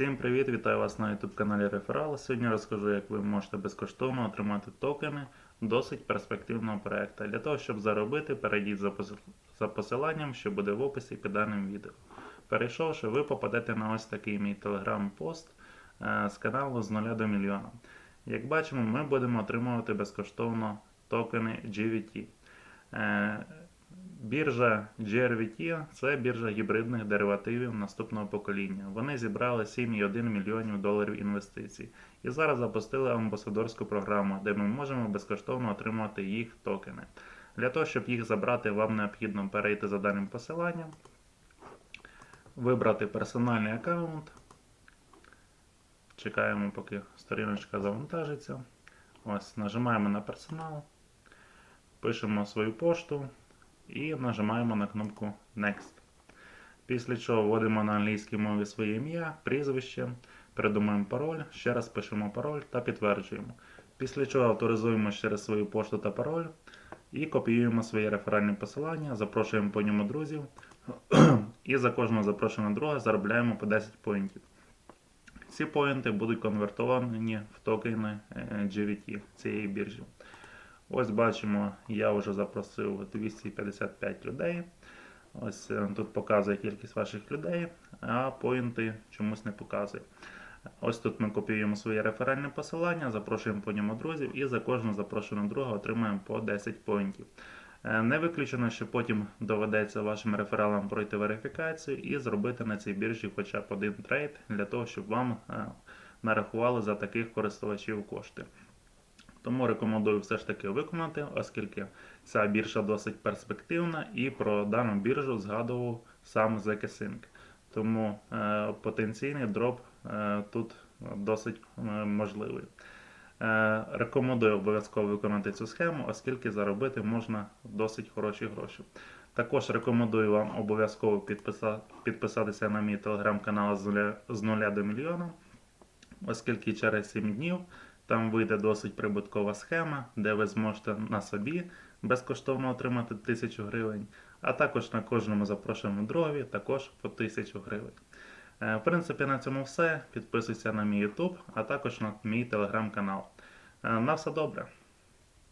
Всім привіт! Вітаю вас на YouTube каналі Реферал. Сьогодні розкажу, як ви можете безкоштовно отримати токени досить перспективного проекту. Для того, щоб заробити, перейдіть за пос- за посиланням, що буде в описі під даним відео. Перейшовши, ви попадете на ось такий мій телеграм-пост е, з каналу з 0 до мільйона. Як бачимо, ми будемо отримувати безкоштовно токени GVT. Біржа GRVT це біржа гібридних деривативів наступного покоління. Вони зібрали 7,1 мільйонів доларів інвестицій. І зараз запустили амбасадорську програму, де ми можемо безкоштовно отримувати їх токени. Для того, щоб їх забрати, вам необхідно перейти за даним посиланням, вибрати персональний аккаунт. Чекаємо, поки сторіночка завантажиться. Ось, нажимаємо на персонал, пишемо свою пошту і нажимаємо на кнопку Next. Після чого вводимо на англійській мові своє ім'я, прізвище, придумаємо пароль, ще раз пишемо пароль та підтверджуємо. Після чого авторизуємо через свою пошту та пароль і копіюємо своє реферальне посилання, запрошуємо по ньому друзів і за кожного запрошеного друга заробляємо по 10 поінтів. Ці поінти будуть конвертовані в токени е, GVT цієї біржі. Ось бачимо, я вже запросив 255 людей. Ось е, тут показує кількість ваших людей, а поінти чомусь не показує. Ось тут ми копіюємо своє реферальне посилання, запрошуємо по ньому друзів і за кожного запрошеного друга отримаємо по 10 поінтів. Е, Не виключено, що потім доведеться вашим рефералам пройти верифікацію і зробити на цій біржі хоча б один трейд для того, щоб вам е, нарахували за таких користувачів кошти. Тому рекомендую все ж таки виконати, оскільки ця біржа досить перспективна і про дану біржу згадував сам ZKSync. Тому е, потенційний дроп е, тут досить е, можливий. Е, рекомендую обов'язково виконати цю схему, оскільки заробити можна досить хороші гроші. Також рекомендую вам обов'язково підписа- підписатися на мій телеграм-канал з нуля до мільйона, оскільки через 7 днів там вийде досить прибуткова схема, де ви зможете на собі безкоштовно отримати 1000 гривень, а також на кожному запрошеному дрові також по 1000 гривень. Е, В принципі, на цьому все. Підписуйся на мій YouTube, а також на мій телеграм-канал. Е, На все добре.